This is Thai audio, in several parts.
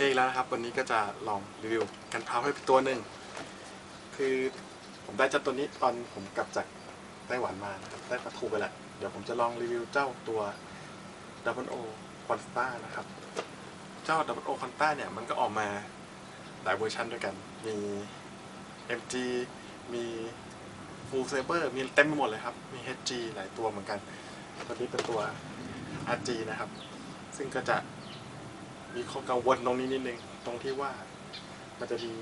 เองแล้วนะครับ วันนี้ก็จะลองรีวิวกันพาวให้ตัวหนึ่งคือผมได้เจ้าตัวนี้ตอนผมกลับจากไต้หวันมานะครับได้ปลาทูไปแล้วเดี๋ยวผมจะลองรีวิวเจ้าตัว Double O q u a n t a นะครับ เจ้า Double O q u a n t a เนี่ยมันก็ออกมาหลายเวอร์ชันด้วยกัน มี MG มี Full Saber มีเต็มไปหมดเลยครับ มี HG หลายตัวเหมือนกัน ตัวนี้เป็นตัว RG นะครับ ซึ่งก็จะ มีข้อกังวลตรงนี้นิดนึงตรงที่ว่ามันจะมี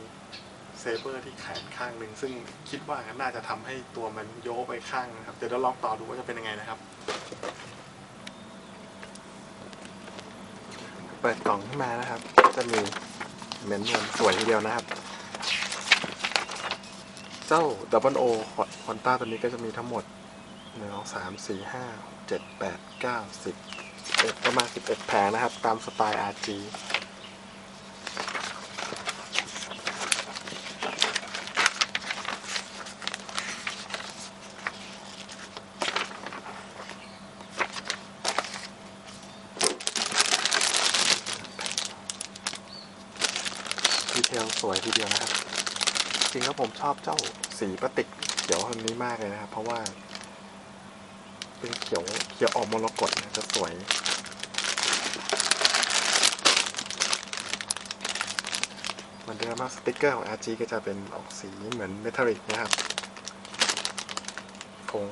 เซเบอร์ที่แขนข้างหนึ่งซึ่งคิดว่าน่าจะทำให้ตัวมันโยกไปข้างนะครับ เดี๋ยวเราลองต่อดูว่าจะเป็นยังไงนะครับ เปิดกล่องขึ้นมานะครับ จะมีเมนนวลสวยทีเดียวนะครับ เจ้า Double O คอนต้าตัวนี้ก็จะมีทั้งหมดหนึ่งสองสามสี่ห้าเจ็ดแปดเก้าสิบ 11 ประมาณ 11 แผงนะครับ ตามสไตล์ RG ดีเทลสวยทีเดียวนะครับ จริงแล้วผมชอบเจ้าสีปติกเขียวคนนี้มากเลยนะครับ เพราะว่า เป็นเขียวเขียวออกมรกตนะจะสวยเหมือนเดิมมากสติกเกอร์ของ RG ก็จะเป็นออกสีเหมือนเมทัลลิกนะครับคง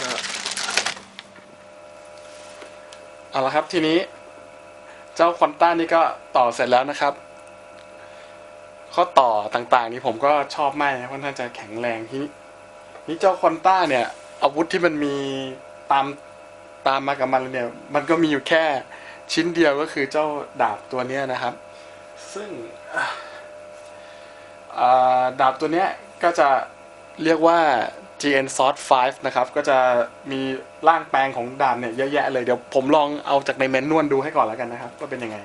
ก็เอาละครับ ทีนี้ เจ้าควอนต้านี่ก็ต่อเสร็จแล้วนะครับข้อต่อต่างๆ นี่ผมก็ชอบมากนะค่อนข้างจะแข็งแรงที่นี่เจ้าควอนต้าเนี่ย อาวุธที่มันมีตามตามมากับมันเนี่ย มันก็มีอยู่แค่ชิ้นเดียวก็คือเจ้าดาบตัวเนี้ยนะครับ ซึ่งดาบตัวเนี้ยก็จะเรียกว่า GN Sword 5นะครับ ก็จะมีร่างแปลงของดาบเนี่ยเยอะแยะเลยเดี๋ยวผมลองเอาจากในเมนนวลดูให้ก่อนแล้วกันนะครับ ว่าเป็นยังไง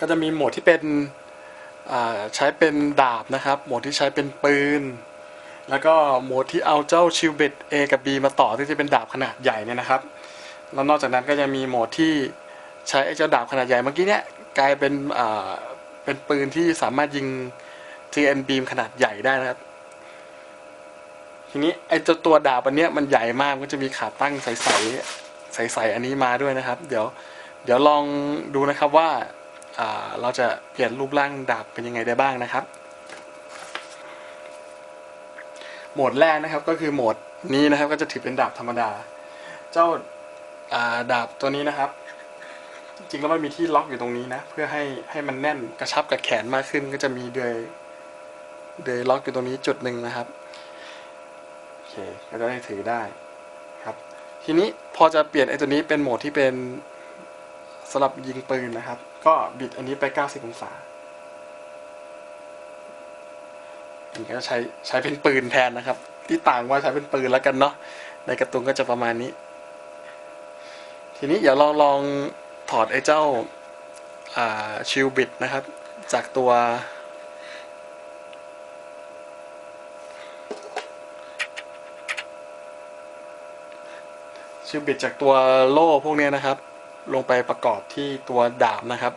ก็จะมีโหมดที่เป็นใช้เป็นดาบนะครับ โหมดที่ใช้เป็นปืน แล้วก็โหมดที่เอาเจ้าชิลเบต A กับ B มาต่อที่จะเป็นดาบขนาดใหญ่เนี่ยนะครับ แล้วนอกจากนั้นก็จะมีโหมดที่ใช้เจ้าดาบขนาดใหญ่เมื่อกี้เนี่ยกลายเป็นเป็นปืนที่สามารถยิง GN beam ขนาดใหญ่ได้นะครับ ทีนี้ไอ้เจ้าตัวดาบอันเนี้ยมันใหญ่มากก็จะมีขาตั้งใสๆใสๆอันนี้มาด้วยนะครับ เดี๋ยว เดี๋ยวลองดูนะครับว่าเราจะเปลี่ยนรูปร่างดาบเป็นยังไงได้บ้างนะครับ โหมดแรกนะครับก็คือโหมดนี้นะครับ ก็จะถือเป็นดาบธรรมดา เจ้าาดาบตัวนี้นะครับ จริงๆแล้วมันมีที่ล็อกอยู่ตรงนี้นะ เพื่อให้ให้มันแน่นกระชับกับแขนมากขึ้นก็จะมีเดือย เดือล็อกอยู่ตรงนี้จุดหนึ่งนะครับโอเคก็จะได้ถือได้ครับ ทีนี้พอจะเปลี่ยนไอ้ตัวนี้เป็นโหมดที่เป็นสำหรับยิงปืนนะครับ ก็บิดอันนี้ไป 90 องศาอันนี้ก็ใช้ใช้เป็นปืนแทนนะครับ ที่ต่างว่าใช้เป็นปืนแล้วกันเนาะในการ์ตูนก็จะประมาณนี้ ทีนี้เดี๋ยวเราลองถอดไอ้เจ้าชิลบิดนะครับ จากตัว ชิลบิดจากตัวโล่พวกนี้นะครับ ลงไปประกอบที่ตัวดาบนะครับ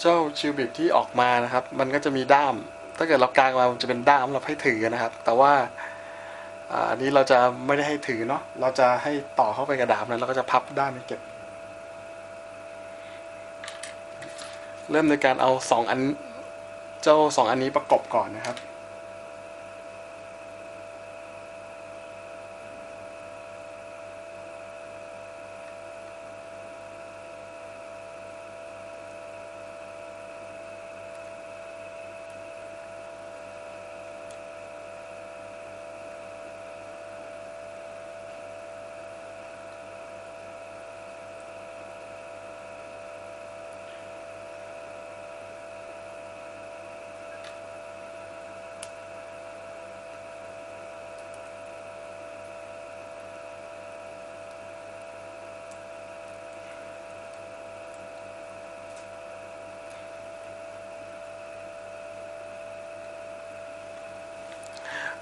เจ้าชิลบิดที่ออกมานะครับ มันก็จะมีด้าม ถ้าเกิดเรากางมามันจะเป็นด้ามเราให้ถือนะครับ แต่ว่าอันนี้เราจะไม่ได้ให้ถือเนาะเราจะให้ต่อเข้าไปกระดาษนั้นเราก็จะพับด้านนี้เก็บ เริ่มโดยการเอาสองอัน เจ้าสองอันนี้ประกบก่อนนะครับ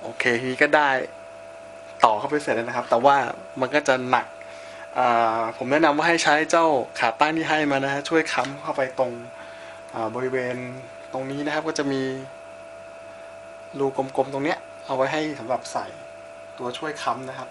โอเคทีนี้ก็ได้ต่อเข้าไปเสร็จแล้วนะครับ แต่ว่ามันก็จะหนักผมแนะนำว่าให้ใช้เจ้าขาตั้งที่ให้มานะฮะช่วยค้ำเข้าไปตรงบริเวณตรงนี้นะครับก็จะมีรูกลมๆตรงเนี้ยเอาไว้ให้สำหรับใส่ตัวช่วยค้ำนะครับ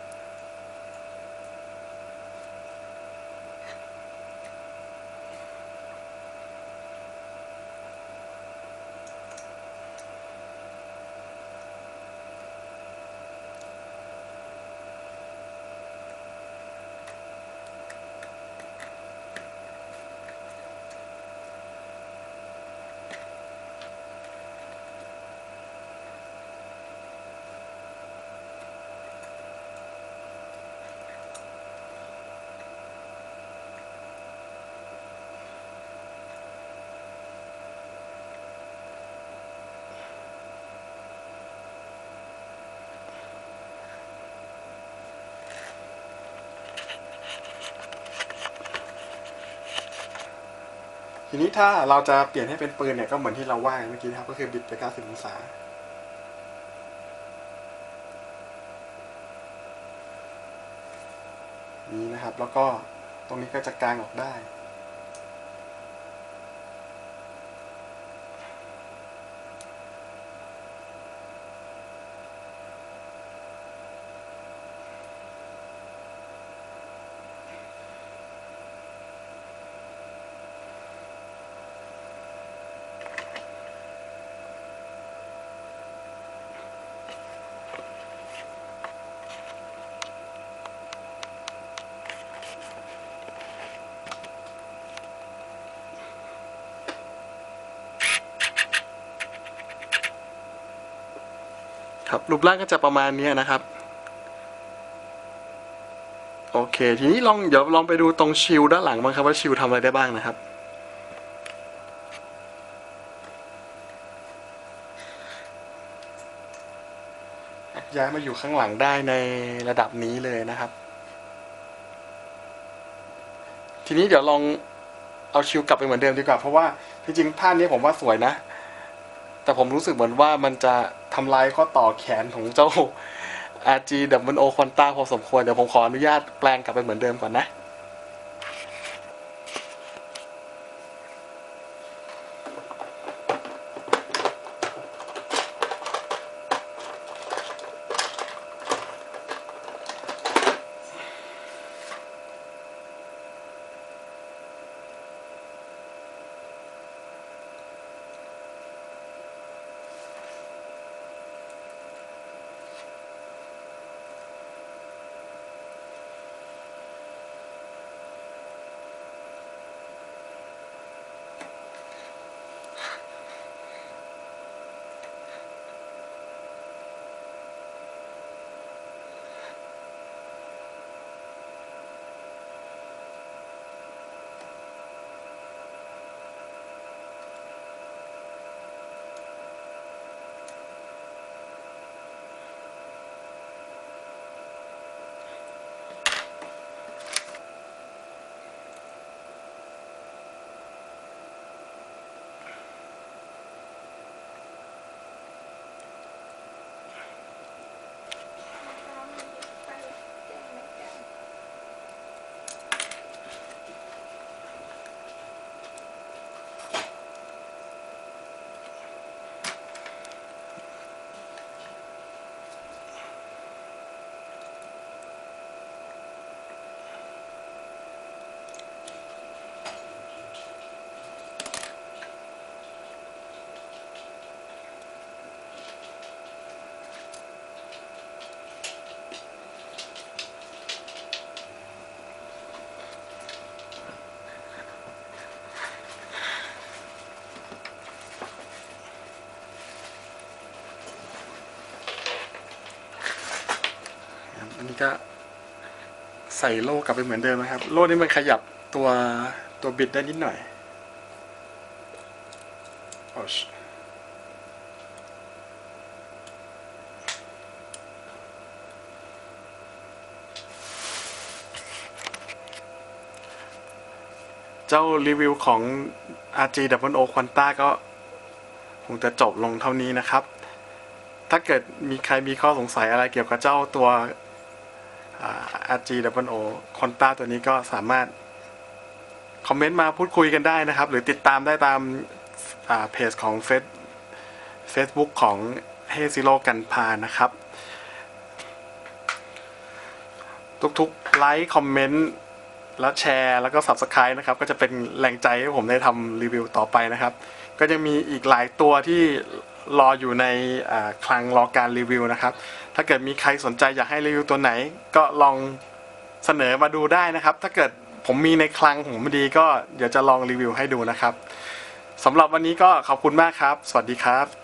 ทีนี้ถ้าเราจะเปลี่ยนให้เป็นปืนเนี่ยก็เหมือนที่เราว่าเมื่อกี้นะครับ ก็คือบิดไป 90 องศา นี้นะครับ แล้วก็ตรงนี้ก็จะกลางออกได้ ครับรูปร่างก็จะประมาณนี้นะครับโอเค ทีนี้ลองเดี๋ยวลองไปดูตรงชิลด้านหลังบ้างครับว่าชิลทำอะไรได้บ้างนะครับ ย้ายมาอยู่ข้างหลังได้ในระดับนี้เลยนะครับ ทีนี้เดี๋ยวลองเอาชิลกลับไปเหมือนเดิมดีกว่า เพราะว่าจริงๆท่านี้ผมว่าสวยนะ แต่ผมรู้สึกเหมือนว่ามันจะทำลายข้อต่อแขนของเจ้า RG W O Quanta พอสมควร เดี๋ยวผมขออนุญาตแปลงกลับไปเหมือนเดิมก่อนนะ นนี้ก็ใส่โล่กลับไปเหมือนเดิมนะครับ โล่นี้มันขยับตัวตัวบิดได้นิดหน่อยโอชเจ้ารีวิวของ RG W O Quanta ก็คงจะจบลงเท่านี้นะครับ ถ้าเกิดมีใครมีข้อสงสัยอะไรเกี่ยวกับเจ้าตัว RG W O Quanta ตัวนี้ก็สามารถ คอมเมนต์มาพูดคุยกันได้นะครับ หรือติดตามได้ตามเพจของเฟซ Facebook ของเฮซิโ o กันพานะครับ ทุกๆไลค์คอมเมนต์แล้วแชร์ แล้วก็ Subscribe นะครับ ก็จะเป็นแรงใจให้ผมได้ทำรีวิวต่อไปนะครับ ก็ยังมีอีกหลายตัวที่ รออยู่ในคลังรอการรีวิวนะครับ ถ้าเกิดมีใครสนใจอยากให้รีวิวตัวไหน ก็ลองเสนอมาดูได้นะครับ ถ้าเกิดผมมีในคลังผมดีก็เดี๋ยวจะลองรีวิวให้ดูนะครับสำหรับวันนี้ก็ขอบคุณมากครับ สวัสดีครับ